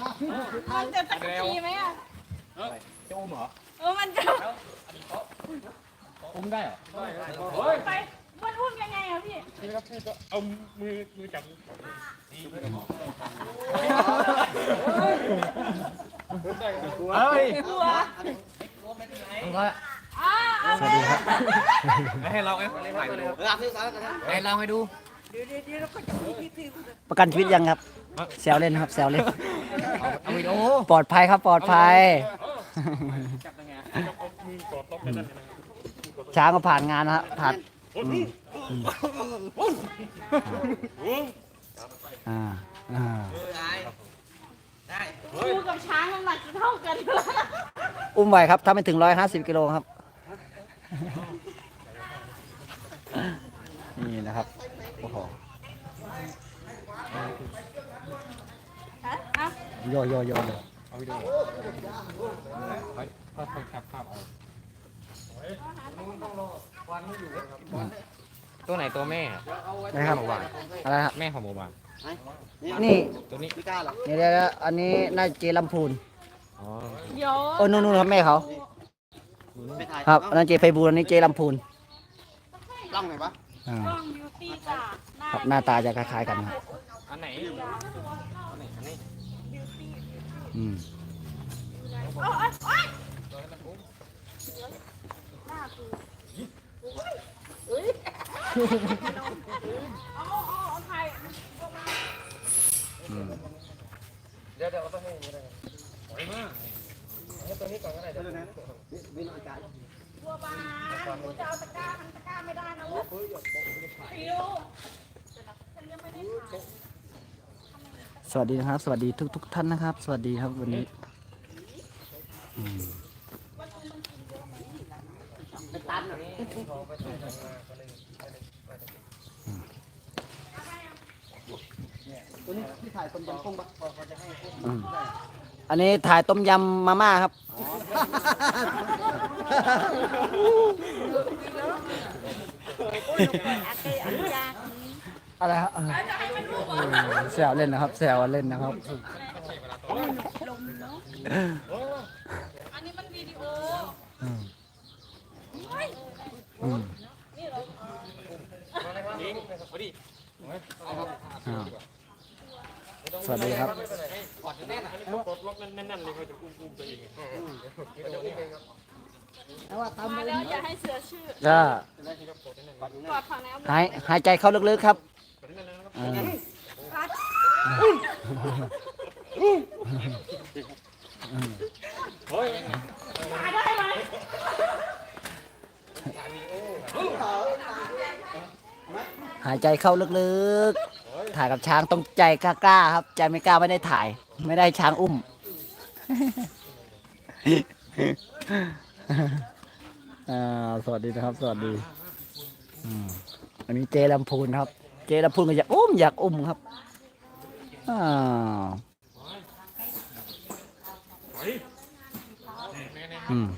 มันจะตะกี้ไหมอะจะอุ้มเหรอเออมันจะอุ้มได้เหรอไปมันอุ้มยังไงอะพี่เอามือมือจับเฮ้ยหัวต้องร้อยอ่าเอาสวัสดีครับให้เราไอ้ถ่ายเลยให้เราให้ดู ประกันชีวิตยังครับแซวเล่นครับแซวเล่นเอาวิดีโอปลอดภัยครับปลอดภัยเอามือกอดล็อกกันนั่นนะช้างก็ผ่านงานนะฮะผ่านอ่าอ่าคู่กับช้างน้ำหนักกี่เท่ากันเลยอุ้มไหวครับถ้าไม่ถึงร้อยห้าสิบกิโลครับ นี่นะครับโอ้โห อะโยโยโยโยเอาวิดีโอไปถ้าคนขับภาพเอาตัวไหนตัวแม่นะครับหวานอะไรครับแม่ของโมบานนี่ตัวนี้เดี๋ยวเดี๋ยวเดี๋ยวอันนี้น่าจะเจลำพูนอ๋อเดี๋ยวโอ้นู่นนู่นครับแม่เขาครับอันนั้นเจไฟบูลอันนี้เจลำพูนล่องไหนปะอ่ากล้องบิวตี้จ้ะหน้าครับหน้าตาจะคล้ายๆกันครับอันไหนอันไหนอันนี้ บิวตี้ อืมเอาเอเอาหน้กูเฮ้ยเอาเอาเอาถ่ายอืมเดี๋ยวเดี๋ยวเอาไปให้ดูได้บัวบานกูจะเอาตะกร้ามันตะกร้าไม่ได้นะลูกฟิวฉันยังไม่ได้ถ่าย สวัสดีนะครับ สวัสดีทุกทุกท่านนะครับ สวัสดีครับวันนี้ตัวนี้ที่ถ่ายต้มยำกุ้งปะอืมอันนี้ถ่ายต้มยำมาม่าครับ อะไรครับเออแซวเล่นนะครับแซวเล่นนะครับ อันนี้มันวิดีโออืมอืมอ่าสวัสดีครับแน่นๆเลยเขาจะอุ้มอุ้มตัวเองมาแล้วอย่าให้เสือชื่อก็กอดฝั่งไหาหายหายใจเข้าลึกๆครับ หมหายใจเข้าลึกๆ ถ่ายกับช้างต้องใจกล้าๆครับ ใจไม่กล้าไม่ได้ถ่าย ไม่ได้ช้างอุ้ม อ่า สวัสดีนะครับ สวัสดีอืมอันนี้เจลำพูนครับ เจลำพูนก็อยากอุ้มอยากอุ้มครับอ้าวอืม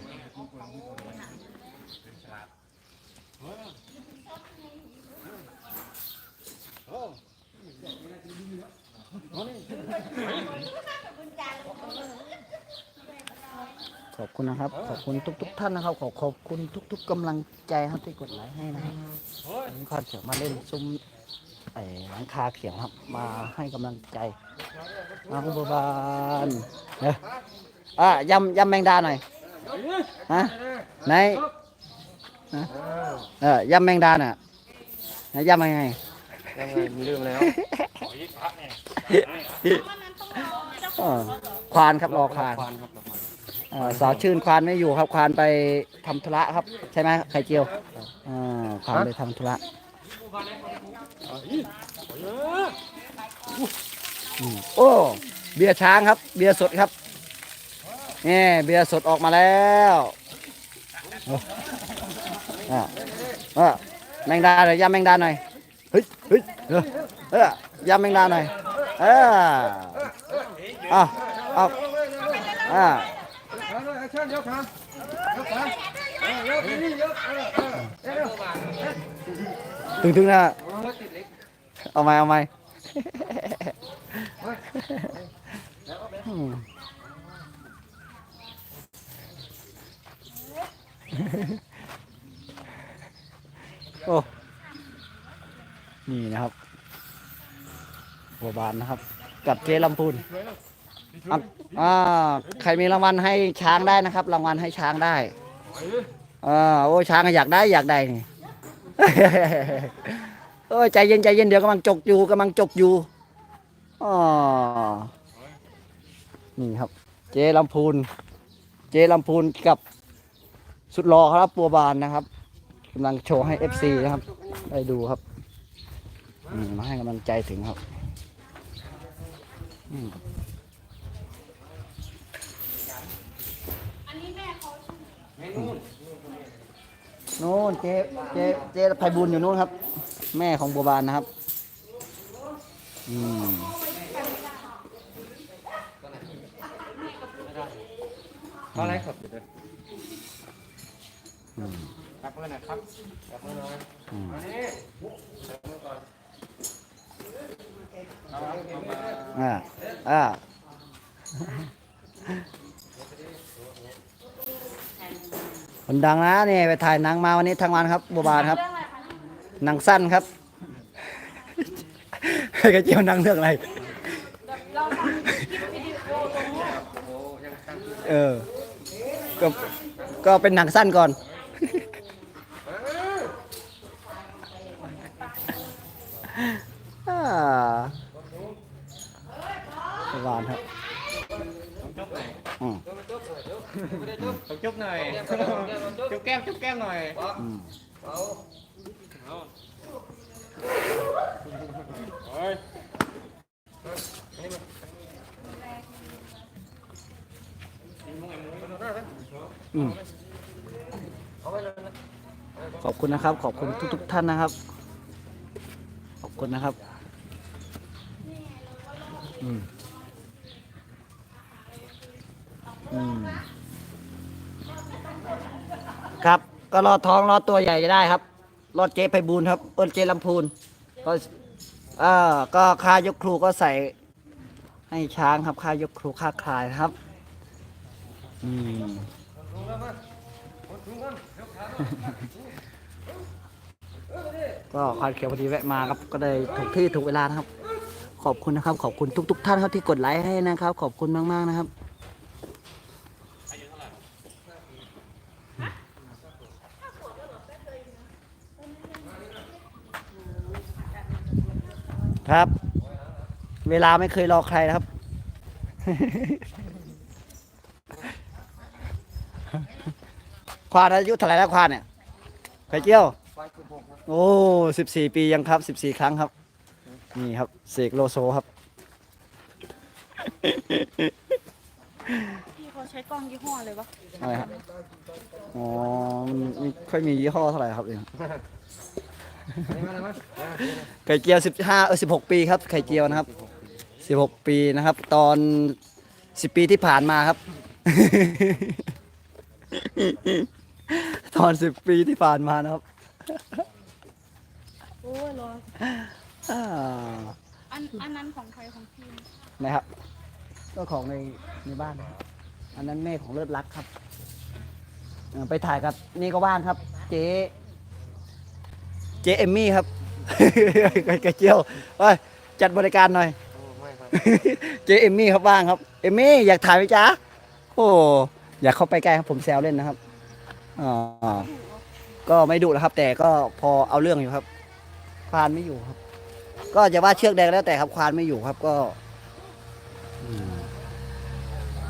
ขอบคุณนะครับ ขอบคุณทุก ๆ ท่านนะครับ ขอขอบคุณทุก ๆกำลังใจครับที่กดไลค์ให้นะครับวันนี้ข้าเขียวมาเล่นซุ้ม ไอ้หลังคาเขียวครับ มาให้กำลังใจมาคุณบานเนอะอะยำยำแมงดาหน่อยฮะไหนฮะเออยำแมงดาน่ะไหนยำยังไงยังไงลืมแล้ววันนั้นต้องรอเจ้าขเอองอควานครับรอควานควานครับเอ่อสาวชื่นควานไม่อยู่ครับควานไปทำธุระครับ ใช่ไหมไข่เจียวอ่าควานไปทำธุระอืม โอ้เบียร์ช้างครับ เบียร์สดครับนี่เบียร์สดออกมาแล้วโอ้อะอะแมงดาหน่อยยำแมงดาหน่อยเฮ้ยเฮ้ยเออเออยำแมงดาหน่อยเออ เอาเอาอ่าถึงถึงนะเอาไหมเอาไหมอืมโอ้ นี่นะครับบัวบานนะครับ กับเจลำพูนอ่าใครมีรางวัลให้ช้างได้นะครับ รางวัลให้ช้างได้ อ่าโอ้ช้างอยากได้อยากได้นี่โอ้ยใจเย็นใจเย็นเดี๋ยวกำลังจกอยู่กำลังจกอยู่อ๋อนี่ครับ เจลำพูน เจลำพูนกับสุดรอครับบัวบานนะครับกำลังโชว์ให้ FC นะครับ ได้ดูครับมมาให้กำลังใจถึงครับอันนี้แม่เขา ใช่ไหมนู่นเจเจเจไพบุญอยู่นู่นครับ แม่ของบัวบานนะครับ อืมเขาอะไรขับอยู่ด้วยอืมจับมือหน่อยครับจับมือหน่อยอืมมานี่จับมือก่อนเอาเอามา อ่าอ่า คนดังนะนี่ไปถ่ายหนังมาวันนี้ทั้งวันครับบัวบานครับหนังสั้นครับให้กระเจียวหนังเรื่องอะไรเอลงรูปโอ้ยังตั้งชื่อเออก็ก็เป็นหนังสั้นก่อน อ่าสวานครับ จุ๊บหน่อย อืม จุ๊บหน่อยจุ๊บแก้มจุ๊บแก้มหน่อย อืม อืมขอบคุณ นะครับ ขอบคุณทุกๆท่านนะครับ ขอบคุณนะครับ อืมอืมครับ ก็รอท้องรอตัวใหญ่จะได้ครับ รอดเจ๊ไพบูลครับเอินเจ๊ลำพูนก็เออก็ค่ายกครูก็ใส่ ให้ช้างครับ ค่ายกครูค่าคลายครับ อืม ก็ควานเขียวพอดีแวะมาครับ ก็ได้ถูกที่ถูกเวลานะครับ ขอบคุณนะครับ ขอบคุณทุก ๆ ท่านครับที่กดไลค์ให้นะครับ ขอบคุณมากๆนะครับครับ เวลาไม่เคยรอใครนะครับ ควานอายุเท่าไหร่แล้วควานเนี่ยไข่เจียว โอ้สิบสี่ปียังครับสิบสี่ครั้งครับ นี่ครับเสกโลโซครับ พี่เขาใช้กล้องยี่ห้ออะไรวะอะไรครับ อ๋อมันไม่ค่อยมียี่ห้อเท่าไหร่ครับเองไข่เจียวสิบห้าเออสิบหกปีครับไข่เจียวนะครับสิบหกปีนะครับ ตอนสิบปีที่ผ่านมาครับ ตอนสิบปีที่ผ่านมานะครับโอ้ยรออ่าอันอันนั้นของใครของพี่นะครับ ก็ของในในบ้านนะครับอันนั้นแม่ของเลิศรักครับเอ่อไปถ่ายกับนี่ก็ว่างครับ เจ๊เจ๊เอมมี่ครับกระเจียวไปจัดบริการหน่อยไม่ครับ เจ๊เอมมี่ครับว่างครับเอมมี่อยากถ่ายไหมจ๊ะโอ้อยากเข้าไปใกล้ครับผมแซวเล่นนะครับอ๋อก็ไม่ดุแล้วครับ แต่ก็พอเอาเรื่องอยู่ครับ ควานไม่อยู่ครับ ก็จะว่าเชือกแดงแล้วแต่ครับควานไม่อยู่ครับก็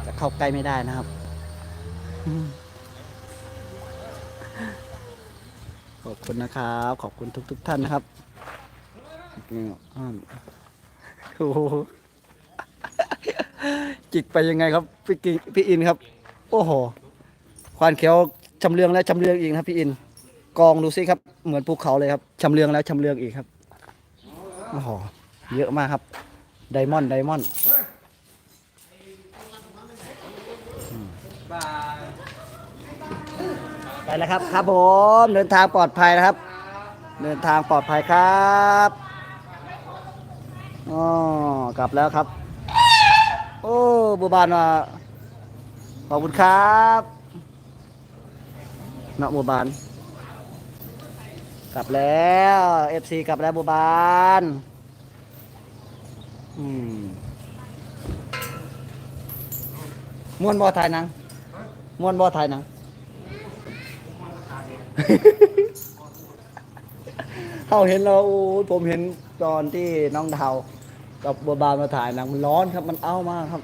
จะเข้าใกล้ไม่ได้นะครับขอบคุณนะครับ ขอบคุณทุก ๆท่านนะครับโอ้โหจิกไปยังไงครับพี่กิพี่อินครับ โอ้โหควานเขียวชำเลืองแล้วชำเลืองอีกนะครับพี่อิน กองดูสิครับ เหมือนภูเขาเลยครับชำเลืองแล้วชำเลืองอีกครับโอ้โหเยอะมากครับ ไดมอนด์ไดมอนด์ไปแล้วครับครับผมเดินทางปลอดภัยนะครับ เดินทางปลอดภัยครับอ๋อกลับแล้วครับ โอ้บัวบานว่าขอบคุณครับนาะบัวบาน กลับแล้วเอฟซีกลับแล้วบัวบานอืมม่วนบ่ถ่ายหนังม่วนบ่ถ่ายหนัง เขาเห็นเราโอ้ยผมเห็นตอนที่น้องดาวกับบัวบานมาถ่ายหนังมันร้อนครับ มันเอามากครับ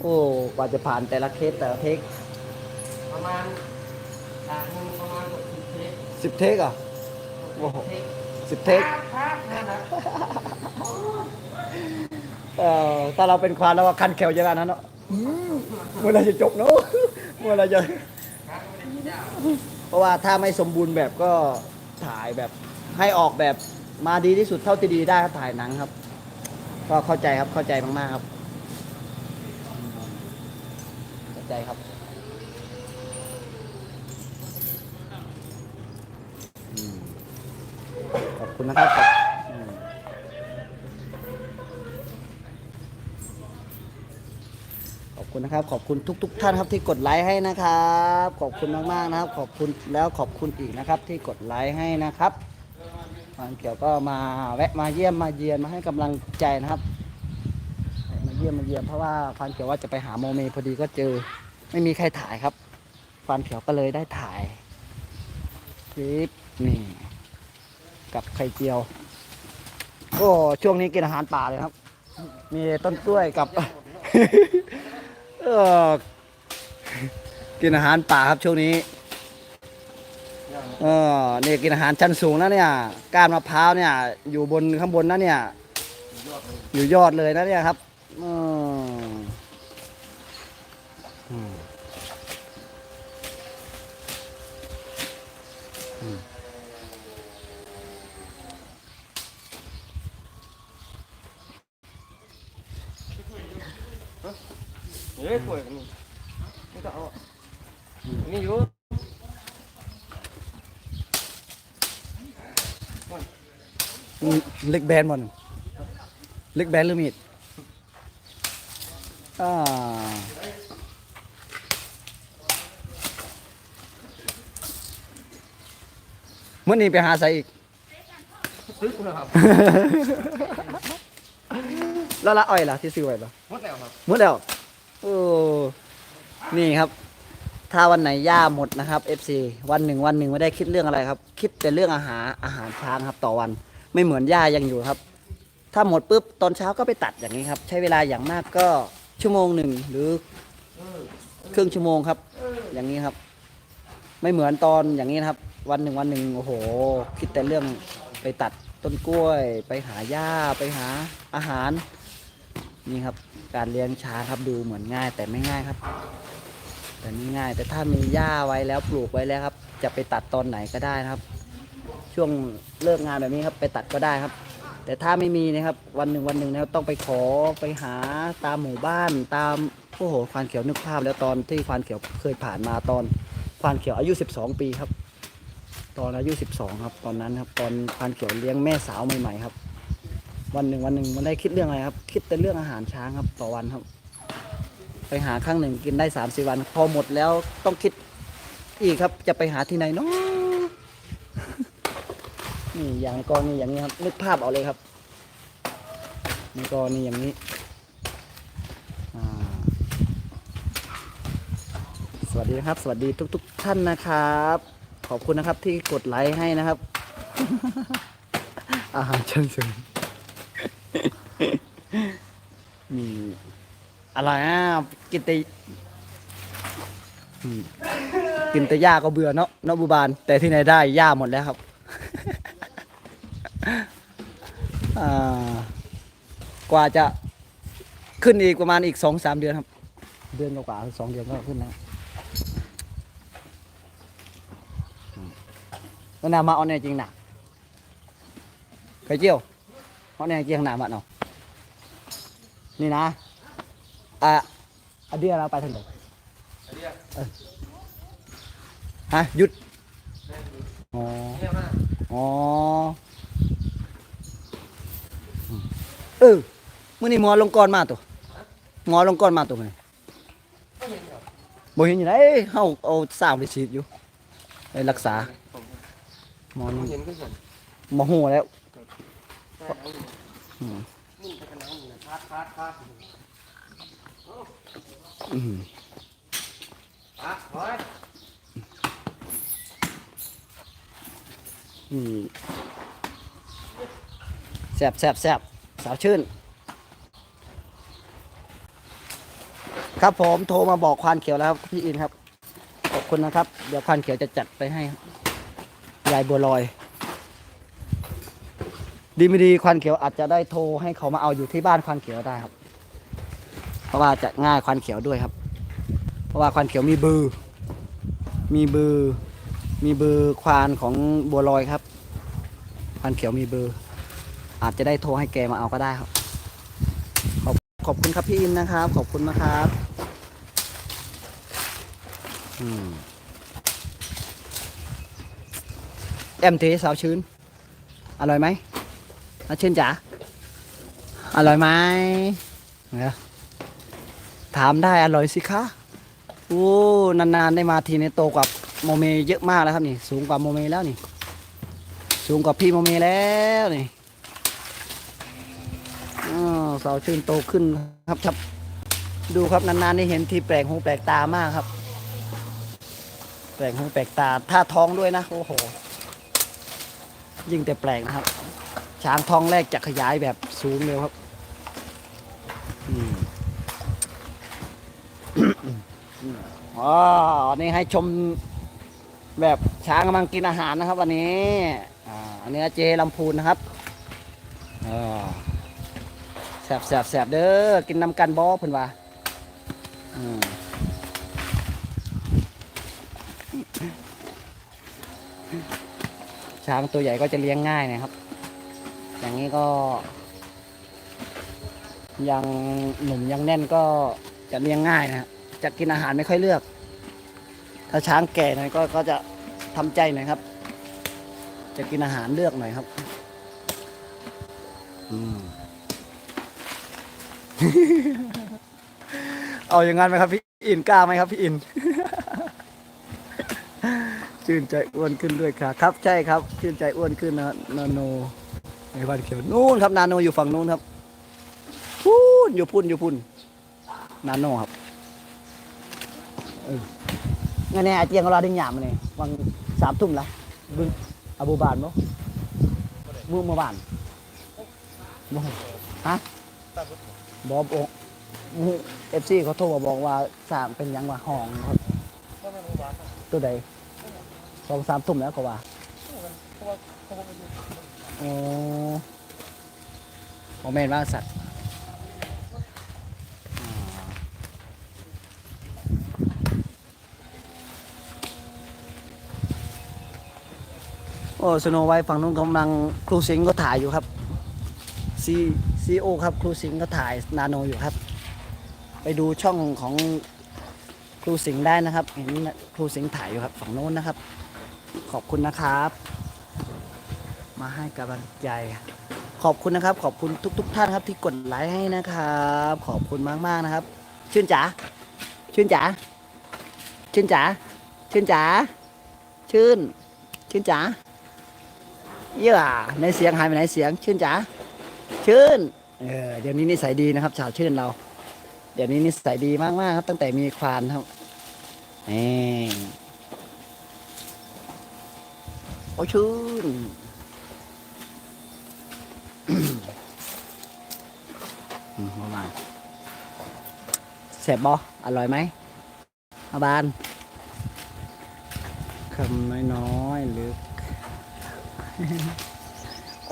โอ้กว่าจะผ่านแต่ละเคสแต่ละเทคประมาณฉากหนึงประมาณสิบเทปสิบเทคเหรอะ โอ้โหสิบเทคครับนั่นนะเอ่อถ้าเราเป็นควานเราก็คันแขวอย่างนั้นเนาะอืมเมื่อไหรจะจบเนาะเมื่อไหรจะเพราะว่าถ้าไม่สมบูรณ์แบบก็ถ่ายแบบให้ออกแบบมาดีที่สุดเท่าที่ดีได้ครับถ่ายหนังครับ ก็เข้าใจครับเข้าใจมากๆครับ เข้าใจครับอืมขอบ คุณนะครับขอบขอบคุณนะครับ ขอบคุณทุก ๆ ท่านครับที่กดไลค์ให้นะครับ ขอบคุณมากๆนะครับ ขอบคุณแล้วขอบคุณอีกนะครับ ที่กดไลค์ให้นะครับฟานเขียวก็มาแวะมาเยี่ยมมาเยียนมาให้กำลังใจนะครับ มาเยี่ยมมาเยี่ยมเพราะว่าฟานเขียวว่าจะไปหาโมเมพอดีก็เจอ ไม่มีใครถ่ายครับฟานเขียวก็เลยได้ถ่ายคลิปนี่ กับไข่เจียวโอ้ช่วงนี้กินอาหารป่าเลยครับ มีต้นกล้วยกับ เออกินอาหารป่าครับช่วงนี้เออนี่กินอาหารชั้นสูงนะเนี่ยก้านมะพร้าวเนี่ย อยู่บนข้างบนนะเนี่ย อยู่ยอดเลยนะเนี่ยครับอืมอืมอืม เฮ้ยป่วยกันนี่ไม่ต้องเอานี่อยู่อืมเล็กแบนบอลเล็กแบนหรือมีดอ่าเมื่อนี้ไปหาใส่อีกซึกนะครับแล้วละอ้อยล่ะที่ซื้อไว้ล่ะหมดแล้วครับหมดแล้วโอ้นี่ครับ ถ้าวันไหนย่าหมดนะครับ FC วันหนึ่งวันหนึ่งไม่ได้คิดเรื่องอะไรครับ คิดแต่เรื่องอาหารอาหารช้างครับต่อวัน ไม่เหมือนย่ายังอยู่ครับ ถ้าหมดปุ๊บตอนเช้าก็ไปตัดอย่างนี้ครับ ใช้เวลาอย่างมากก็ชั่วโมงหนึ่งหรือครึ่งชั่วโมงครับ อย่างนี้ครับ ไม่เหมือนตอนอย่างนี้นะครับ วันหนึ่งวันหนึ่งโอ้โห คิดแต่เรื่องไปตัดต้นกล้วย ไปหาหญ้าไปหาอาหารนี่ครับ การเลี้ยงช้างครับดูเหมือนง่ายแต่ไม่ง่ายครับ แต่ไม่ง่าย แต่ถ้ามีหญ้าไว้แล้วปลูกไว้แล้วครับ จะไปตัดตอนไหนก็ได้นะครับ ช่วงเลิกงานแบบนี้ครับไปตัดก็ได้ครับ แต่ถ้าไม่มีนะครับวันหนึ่งวันหนึ่งนะครับต้องไปขอไปหาตามหมู่บ้าน ตามโอ้โหควานเขียวนึกภาพ แล้วตอนที่ควานเขียวเคยผ่านมาตอนควานเขียวอายุ 12 ปีครับ ตอนอายุ 12 ครับ ตอนนั้นครับตอนควานเขียวเลี้ยงแม่สาวใหม่ๆครับ วันหนึ่งวันหนึ่งมันได้คิดเรื่องอะไรครับ คิดแต่เรื่องอาหารช้างครับต่อวันครับ ไปหาครั้งหนึ่งกินได้สามสี่วัน พอหมดแล้วต้องคิดอีกครับ จะไปหาที่ไหนเนาะนี่อย่างกรณีอย่างนี้ครับนึกภาพเอาเลยครับในกรณีอย่างนี้อ่าสวัสดีนะครับ สวัสดีทุกๆท่านนะครับ ขอบคุณนะครับที่กดไลค์ให้นะครับอาหารชั้นสูง นี่อะไรอะกินแต่กินแต่หญ้าก็เบื่อเนาะเนาะบูบาน แต่ที่ไหนได้หญ้าหมดแล้วครับกว่าจะขึ้นอีกประมาณอีกสองสามเดือนครับ เดือนกว่าสองเดือนก็ขึ้นแล้วอืมแล้วนามาเอาแน่จริงนักเคยเจียว เอาแน่จริงหนามาเนาะนี่นะอะอันเดียเราไปทางไหนเออฮะหยุด อ๋อเนี่ยมาอ๋ออืมเออมื่อนี้หมอลงกรมาตัวงอลงก้อนมาตัวไหนบ่เห็นอยู่ไหนเฮาเอาสร้างไปฉีดอยู่ไปรักษาหมอนี่เห็นก็เห็นหมอหูแล้ว แต่เอาอืมมุ่นไปนาดนี้นะพาดพาดพาดอืมอะเฮ้ยอืมแซ่บแซ่บแซ่บสาวชื่น ครับผมโทรมาบอกควานเขียวแล้วครับพี่อินครับ ขอบคุณนะครับ เดี๋ยวควานเขียวจะจัดไปให้ยายบัวลอย ดีไม่ดีควานเขียวอาจจะได้โทรให้เขามาเอาอยู่ที่บ้านควานเขียวได้ครับ เพราะว่าจะง่ายควานเขียวด้วยครับ เพราะว่าควานเขียวมีเบอร์มีเบอร์มีเบอร์ควานของบัวลอยครับ ควานเขียวมีเบอร์อาจจะได้โทรให้แกมาเอาก็ได้ครับ ขอบขอบคุณครับพี่อินนะครับ ขอบคุณนะครับอืมแอมเทสาวชื้น อร่อยไหม นาชื่นจ๋าอร่อยไหมเนี่ยถามได้อร่อยสิคะโอ้นานๆได้มาทีนี้โตกว่าโมเมเยอะมากแล้วครับนี่สูงกว่าโมเมแล้วนี่สูงกว่าพี่โมเมแล้วนี่อ้าวสาวชื่นโตขึ้นครับครับ ดูครับนานๆได้เห็นทีแปลกหูแปลกตามากครับ แปลกหูแปลกตาท่าท้องด้วยนะโอ้โหยิ่งแต่แปลกนะครับ ช้างท้องแรกจะขยายแบบสูงเร็วครับอ๋อนี่ให้ชมแบบช้างกำลังกินอาหารนะครับวันนี้อันนี้เจลำพูนนะครับแสบแสบแสบเด้อ กินน้ำกันบอเพิ่นว่าช้างตัวใหญ่ก็จะเลี้ยงง่ายนะครับ อย่างนี้ก็ ยังหนุ่มยังแน่นก็จะเลี้ยงง่ายนะฮะจะกินอาหารไม่ค่อยเลือก ถ้าช้างแก่หน่อยก็ก็จะทำใจหน่อยครับ จะกินอาหารเลือกหน่อยครับ อืมเอาอย่างงั้นไหมครับ พี่อินกล้าไหมครับ พี่อิน ชื่นใจอ้วนขึ้นด้วยครับ ครับใช่ครับ ชื่นใจอ้วนขึ้นนะนาโน ไอ้วันเขียวนู่นครับนาโนอยู่ฝั่งนู้นครับพูนอยู่พุ่นอยู่พุ่นนาโนครับเงั้นเนี่ยอาเจียงเราได้หยามมาเนี่ยวันสามทุ่มละบึงอาบูบานบ่มือมื่อวานบ่ฮะบอบโอเอฟซีเขาโทรมาบอกว่าสามเป็นยังว่าห้องครับตัวใดสองสามทุ่มแล้วก็ว่า โอ้โมเมนต์ว่าสัตว์โอ้สโนไวท์ฝั่งนู้นกำลังครูสิงห์ก็ถ่ายอยู่ครับซีซีโอครับครูสิงห์ก็ถ่ายนาโนอยู่ครับ ไปดูช่องของครูสิงห์ได้นะครับ เห็นครูสิงห์ถ่ายอยู่ครับฝั่งโน้นนะครับ ขอบคุณนะครับ มาให้กำลังใจ ขอบคุณนะครับ ขอบคุณทุกๆท่านครับที่กดไลค์ให้นะครับ ขอบคุณมากๆนะครับ ชื่นจ๋าชื่นจ๋าชื่นจ๋าชื่นจ๋าชื่น ชื่นจ๋าเยอะในเสียงหายไปไหนเสียง ชื่นจ๋าชื่นเออเดี๋ยวนี้นิสัยดีนะครับ ชาวชื่นเรา เดี๋ยวนี้นิสัยดีมากๆครับ ตั้งแต่มีควานครับนี่โอ้ชื่น ประมาณแสบบออร่อยไหมอาบานคำน้อยๆหรือ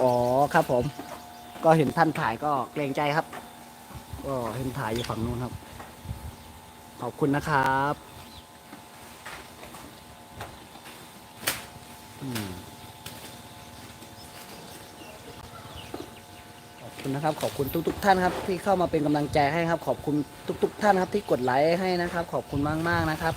อ๋อครับผม ก็เห็นท่านถ่ายก็เกรงใจครับ ก็เห็นถ่ายอยู่ฝั่งนู้นครับ ขอบคุณนะครับ อืมขอบ คุณนะครับ ขอบคุณทุกๆท่านครับที่เข้ามาเป็นกำลังใจให้ครับ ขอบคุณทุก ๆ ท่านครับ ที่กดไลค์ให้นะครับ ขอบคุณมากๆนะครับ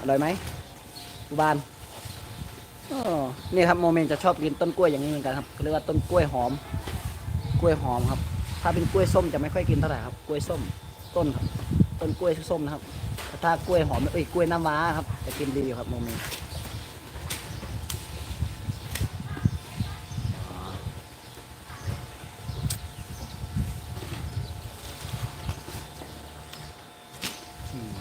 อร่อยไหมอุบานนี่ครับโมเมนต์จะชอบกินต้นกล้วยอย่างนี้เหมือนกันครับเรียกว่าต้นกล้วยหอม กล้วยหอมครับ ถ้าเป็นกล้วยส้มจะไม่ค่อยกินเท่าไหร่ครับกล้วยส้มต้นครับต้นกล้วยส้มนะครับ ถ้ากล้วยหอมเอ้ยกล้วยน้ำว้าครับจะกินดีอยู่ครับโมเมนต์อืม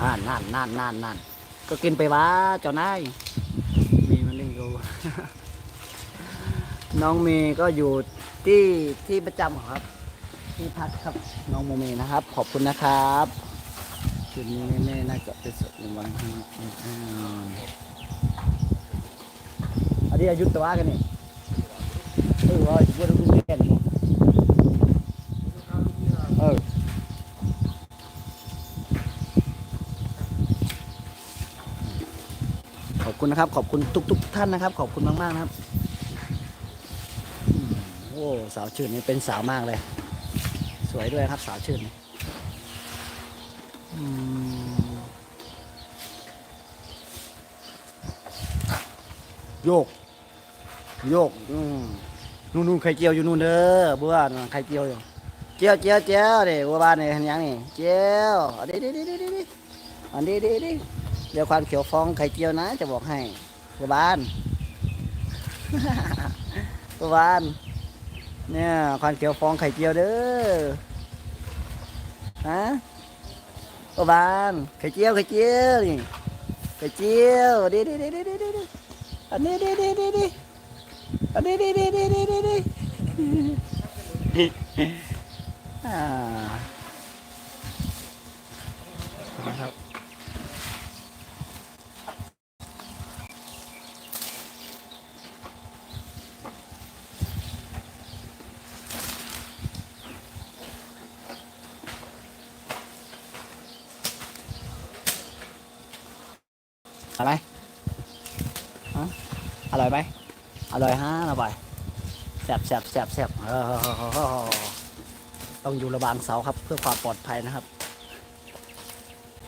อ่า นั่นนั่นนั่นนั่นก็กินไปวะเจ้านายมีมันเล่นกูน้องเมย์ก็อยู่ที่ที่ประจำของครับ ที่พักครับน้องโมเมนะครับ ขอบคุณนะครับคืนนี้แน่ๆน่าจะเป็นสดในวันที่อืมอันนี้อายุตัวกันนี่เออว่าจะรู้แก่นเออขอบ คุณนะครับ ขอบคุณทุกๆท่านนะครับ ขอบคุณมากๆนะครับโอ้สาวชื่นนี่เป็นสาวมากเลย สวยด้วยครับ สาวชื่นนี่อืมโยก โยกนู่นนู่นไข่เจียวอยู่นู่นเด้อบัวไข่เจียวอยู่เจียวเจียวเจียวเด้บัวบ้านนี่เห็นยังนี่เจียวอันนี้ดิดิดิดิดิอันนี้ดิดิ เดี๋ยวความเขียวฟองไข่เจียวนะ จะบอกให้บัวบ้านบัวบ้าน เนี่ยควันเขียวฟองไข่เจียวเด้อฮะโอบานไข่เจียวไข่เจียวนี่ไข่เจียวดิดิดิดิดิดิดิอันนี้ดิดิดิดิอันนี้ดิดิดิดิดิดิอ่าครับอะไรฮะอ ร่อยไหมอร่อยฮะอร่อยแซ่บแซ่บแซ่บแซ่บเออต้องอยู่ระหวางเสาครับเพื่อความปลอดภัยนะครับ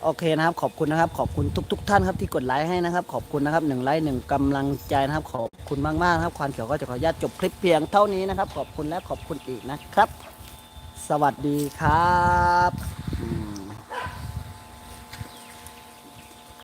โอเคนะครับ ขอบคุณนะครับ ขอบคุณทุกๆท่านครับที่กดไลค์ให้นะครับ ขอบคุณนะครับหนึ่งไลค์หนึ่งกำลังใจนะครับ ขอบคุณมากๆนะครับ ความเขียวก็จะขออนุญาตจบคลิปเพียงเท่านี้นะครับ ขอบคุณและขอบคุณอีกนะครับ สวัสดีครับ